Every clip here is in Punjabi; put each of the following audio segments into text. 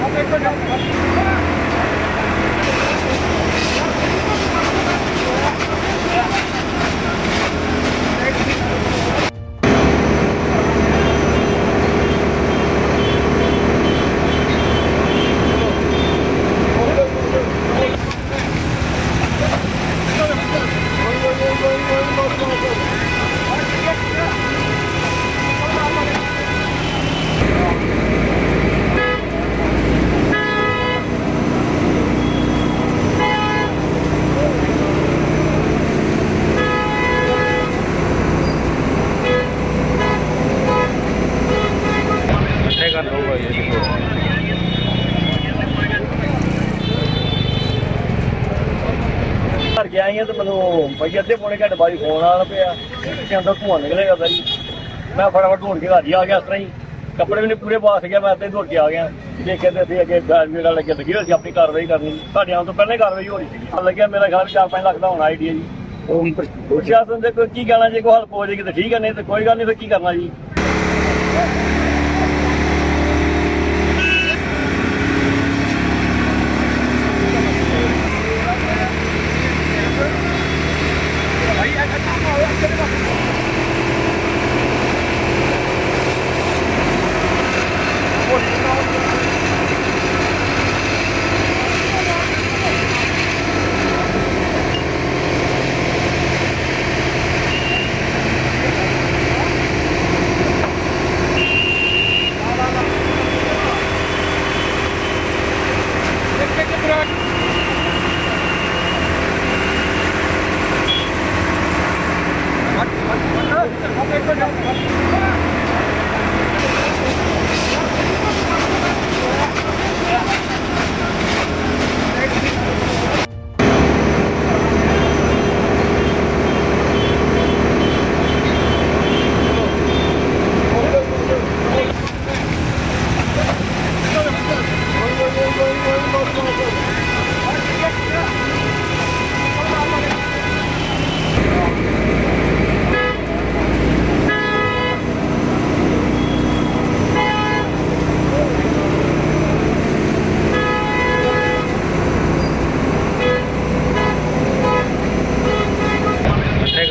本当にこれが。ਹੋਈ ਹੈ ਦੇਖੋ। ਘਰ ਗਿਆ ਆਈਆਂ ਤੇ ਮੈਨੂੰ ਭਾਈ ਅੱਧੇ ਪੌਣੇ ਘੰਟੇ ਬਾਅਦ ਫੋਨ ਆਣ ਪਿਆ। ਕਿ ਅੰਦਰ ਧੂਆਂ ਨਿਕਲੇਗਾ ਭਾਈ ਮੈਂ ਫਟਾਫਟ ਢੂੰਡ ਕੇ ਘਰ ਹੀ ਆ ਗਿਆ ਇਸ ਤਰ੍ਹਾਂ ਹੀ। ਕੱਪੜੇ ਵੀ ਨਹੀਂ ਪੂਰੇ ਬਾਸ ਗਿਆ ਮੈਂ ਤੇ ਢੂੰਡ ਕੇ ਆ ਗਿਆ। ਦੇਖਿਆ ਤੇ ਅਸੀਂ ਅੱਗੇ ਬੈਲਮੇਟ ਵਾਲੇ ਅੱਗੇ ਲੱਗੀ ਹੋਈ ਸੀ ਆਪਣੀ ਕਾਰਵਾਈ ਕਰਨੀ। ਸਾਡੇ ਆਉਣ ਤੋਂ ਪਹਿਲਾਂ ਕਾਰਵਾਈ ਹੋ ਰਹੀ ਸੀ ਲੱਗਿਆ ਮੇਰਾ ਖਿਆਲ 4-5 ਲੱਖ ਦਾ ਹੋਣਾ ਆਈਡੀਆ ਜੀ। ਪ੍ਰਸ਼ਾਸਨ ਦੇ ਕੋਈ ਕੀ ਕਹਿਣਾ ਜੇ ਕੋਈ ਹਲਪ ਹੋ ਜਾਏਗੀ ਤਾਂ ਠੀਕ ਹੈ ਨਹੀਂ ਤੇ ਕੋਈ ਗੱਲ ਨਹੀਂ ਫਿਰ ਕੀ ਕਰਨਾ ਜੀ? Mittag.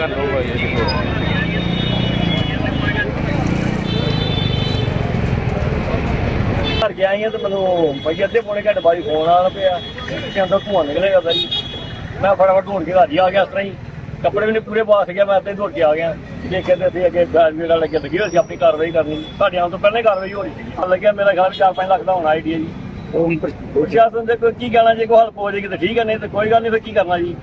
ਕਰ ਲਊਗਾ ਜੀ ਘਰ ਗਿਆ ਆਈ ਆ ਤੇ ਮੈਨੂੰ ਭਾਈ ਅੱਧੇ ਪੌਣੇ ਘੰਟੇ ਬਾਅਦ ਫੋਨ ਆਣ ਪਿਆ। ਕਿ ਅੰਦਰ ਧੂਆਂ ਨਿਕਲੇਗਾ ਜੀ। ਮੈਂ ਫਟਾਫਟ ਢੂੰਡ ਕੇ ਘਰ ਆ ਗਿਆ ਇਸ ਤਰ੍ਹਾਂ ਹੀ। ਕੱਪੜੇ ਵੀ ਨਹੀਂ ਪੂਰੇ ਬਾਸ ਗਿਆ ਮੈਂ ਕੇ ਆ ਗਿਆ। ਦੇਖੇ ਤੇ ਅਸੀਂ ਅੱਗੇ ਗਾਜ ਮੇਰਾ ਲੱਗੇ ਲੱਗੀ ਹੋਈ ਸੀ ਆਪਣੀ ਕਾਰਵਾਈ ਕਰਨੀ। ਸਾਡੇ ਆਉਣ ਤੋਂ ਪਹਿਲਾਂ ਹੀ ਕਾਰਵਾਈ ਹੋ ਰਹੀ ਸੀ। ਲੱਗਿਆ ਮੇਰਾ ਖਿਆਲ 4-5 ਲੱਖ ਦਾ ਹੋਣਾ ਆਈਡੀਆ ਜੀ। ਪ੍ਰਸ਼ਾਸਨ ਦੇ ਕੋਈ ਕੀ ਕਹਿਣਾ ਜੇ ਕੋਈ ਹੱਲ ਹੋ ਜਾਏਗੀ ਤਾਂ ਠੀਕ ਹੈ ਨਹੀਂ ਤੇ ਕੋਈ ਗੱਲ ਨਹੀਂ ਫਿਰ ਕੀ ਕਰਨਾ ਜੀ?